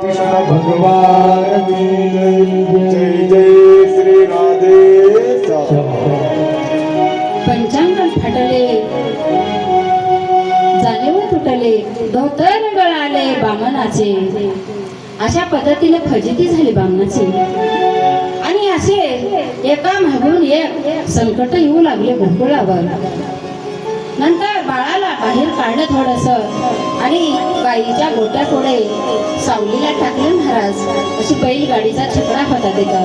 कृष्ण भगवान की जय जय श्री राधे पंचांगण फाटले जाणीव तुटले धोतर गळाले बामनाचे अशा पद्धतीने फजिती झाली बामणाची. आणि असे एका मागून एक संकट येऊ लागले गोकुळावर. नंतर बाळाला बाहेर काढलं थोडस. आणि बाईच्या गोट्या पुढे सावलीला टाकले महाराज. अशी बैलगाडीचा छकडा होता तिथं.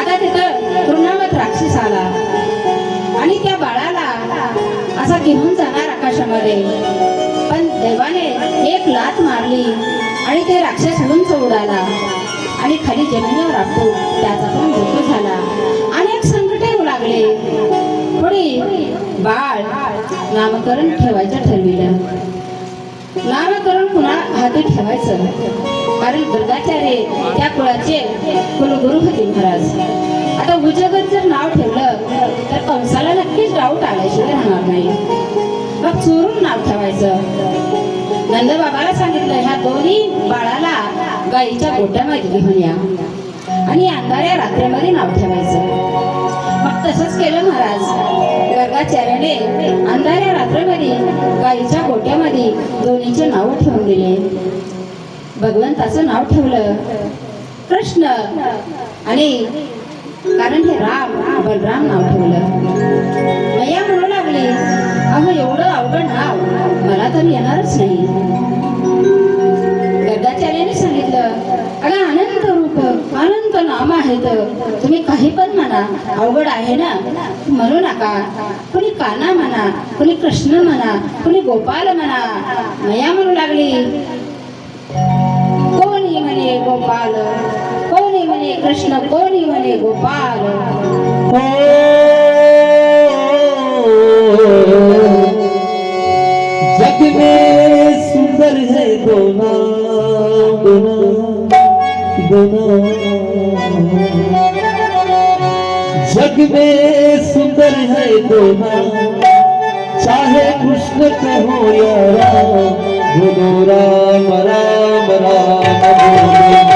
आता तिथं तृणावत राक्षस आला. आणि त्या बाळाला असा घेऊन जाणार आकाशामध्ये. पण देवाने एक लात मारली आणि ते राक्षस उंच उडाला. आणि खाली जमिनीवर आपतो त्याचा पण नामकरण ठेवायचं ठरविलं नामकरण पुन्हा हाती ठेवायचं? कारण दुर्गाचार्य त्या कुळाचे कुलगुरू होते महाराज. आता उजगत जर नाव ठेवलं तर कंसाला नक्कीच डाऊट आल्याशिवाय राहणार नाही. मग चोरून नाव ठेवायचं? नंदबाबाला सांगितलं ह्या दोन्ही बाळाला गाईच्या गोट्यामध्ये घेऊन या. आणि अंधाऱ्या रात्रीमध्ये नाव ठेवायचं. मग तसंच केलं महाराज. गर्गाचार्याने अंधाऱ्या रात्रीमध्ये गाईच्या गोट्यामध्ये दोन्हीचे नाव ठेवून दिले. भगवंताचं नाव ठेवलं कृष्ण. आणि कारण हे राम बलराम नाव ठेवलं. मैया म्हणू लागली अहो एवढं अवघड नाव मला तर येणारच नाही. अनंत तर आहेत तुम्ही काही पण म्हणा अवघड आहे ना? म्हणू नका. कुणी काना म्हणा कुणी कृष्ण म्हणा कुणी गोपाल म्हणा मया म्हणू लागली. कोणी म्हणे गोपाल? कोणी म्हणे कृष्ण? कोणी म्हणे गोपाल? जग में सुंदर है दोना दोना दोना। जग में सुंदर है दोना चाहे कृष्ण कहो या राम राम राम राम बोलो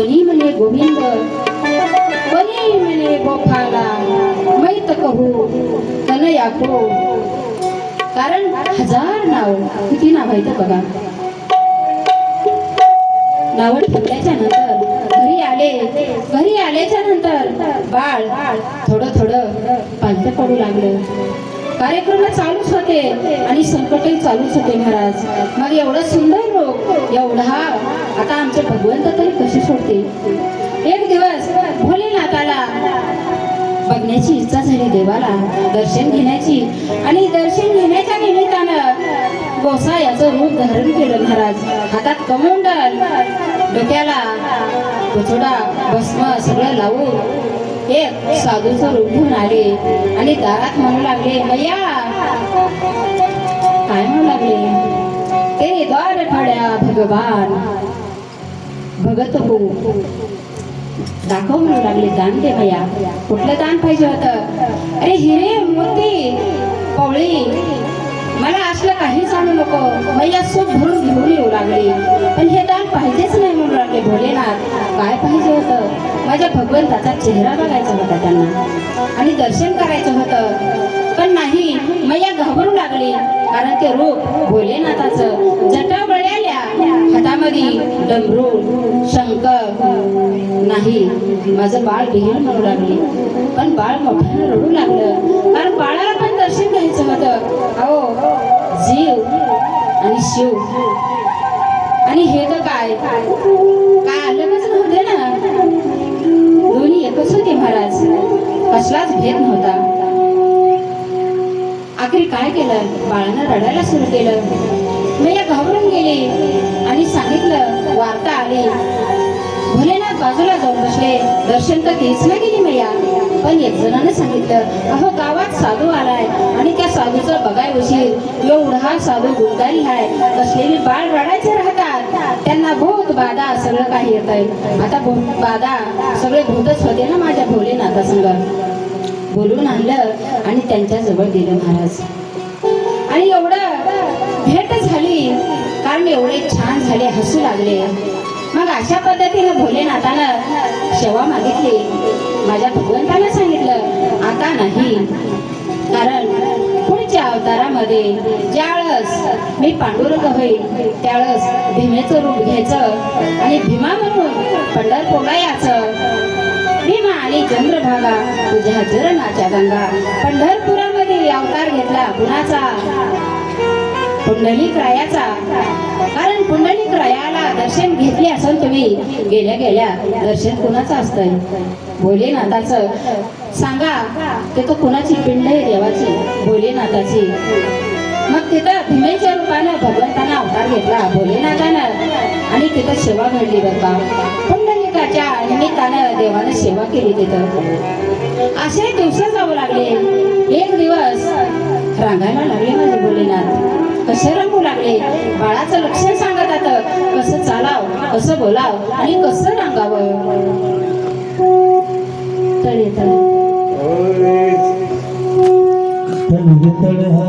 कोणी म्हणे गोविंद? कोणी म्हणे गोपाला? मैत कहू तनया को कारण हजार नाव. किती नाव आहेत बघा. नावड फुटल्याच्या नंतर घरी आले. घरी आल्याच्यानंतर बाळ थोडं थोडं पालतं पडू लागलं. कार्यक्रम चालूच होते आणि संकटही चालूच होते महाराज. मग एवढं सुंदर एवढा. आता आमचे भगवंत तरी कसे सोडते एक दिवस भोलेनाथाला बघण्याची इच्छा झाली देवाला दर्शन घेण्याची. आणि दर्शन घेण्याच्या निमित्तानं गोसायाचं रूप धारण केलं महाराज. हातात कमंडल डोक्याला उचोडा भस्म सगळं लावून एक साधूचं रूप घेऊन आले आणि दारात म्हणू लागले मैया काय म्हणू लागले? द्वार फड्या भगवान. भगत हो. दाखव म्हणू लागले दान दे भया. कुठलं दान पाहिजे होतं? अरे हिरे मोती पवळी मला असलं काहीच आणू नको. मैया सुख भरून घेऊन येऊ लागली. पण हे दान पाहिजेच नाही म्हणू लागले भोलेनाथ. काय पाहिजे होतं? माझ्या भगवंताचा चेहरा बघायचा होता त्यांना. आणि दर्शन करायचं होतं. पण नाही मैया घाबरून लागली कारण ते रूप भोलेनाथाचं जटा बळ्याल्या हातामध्ये डमरू शंक नाही. माझं बाळ विहीर म्हणू लागले. पण बाळ मोठ्यानं रडू लागलं. कारण बाळाला पण दर्शन घ्यायचं होतं. अहो जीव आणि शिव. आणि हे तर काय? काय अलगच नव्हते ना? दोन्ही एकच होते महाराज. कसलाच भेद नव्हता. आखरी काय केलं? बाळानं रडायला सुरू केलं. मैया घाबरून गेली आणि सांगितलं वार्ता आली. भोलेनाथ बाजूला जाऊन बसले. दर्शन तर तेच ना गेली मैया. पण एक जणानं सांगितलं अहो गावात साधू आलाय आणि त्या साधूचं बघाय उशीर एवढा साधू गुंडारी आहे बसलेली बाळ रडायचे राहतात. त्यांना भूत बाधा सगळं काही येत आहे आता भूत बाधा सगळे भूतच होते ना माझ्या भोलेनाथा संग बोलून आणलं आणि त्यांच्याजवळ दिलं महाराज. आणि एवढं भेट झाली. कारण एवढे छान झाले हसू लागले. मग अशा पद्धतीनं भोलेनाथानं सेवा मागितली. माझ्या भगवंताला सांगितलं आता नाही. कारण पुढच्या अवतारामध्ये ज्यावेळेस मी पांडुरंग होईल त्यावेळेस भीमेचं रूप घ्यायचं आणि भीमा म्हणून पंढरपूरला यायचं. आणि चंद्रभागा तुझ्या चरणाच्या गंगा पंढरपुरामध्ये अवतार घेतला कुणाचा? पुंडलिक रायाचा कारण पुंडलिक रायाला दर्शन घेतले असेल तुम्ही गेल्या गेल्या दर्शन कुणाचं असतंय? भोलेनाथाचं. सांगा ते तो कुणाची पिंड आहे देवाची? भोलेनाथाची. मग तिथं भीमेच्या रूपानं भगवंतानं अवतार घेतला भोलेनाथानं. आणि तिथं सेवा घडली बरं का? पुंडलिकाच्या निमित्तानं देवानं सेवा केली तिथं. असे दिवस जाऊ लागले. एक दिवस रांगायला लागले माझे भोलेनाथ. कसे रंगू लागले? बाळाचं लक्षण सांगत आता कसं चालाव कसं बोलाव आणि कसं रांगावं? तळी तळी. हा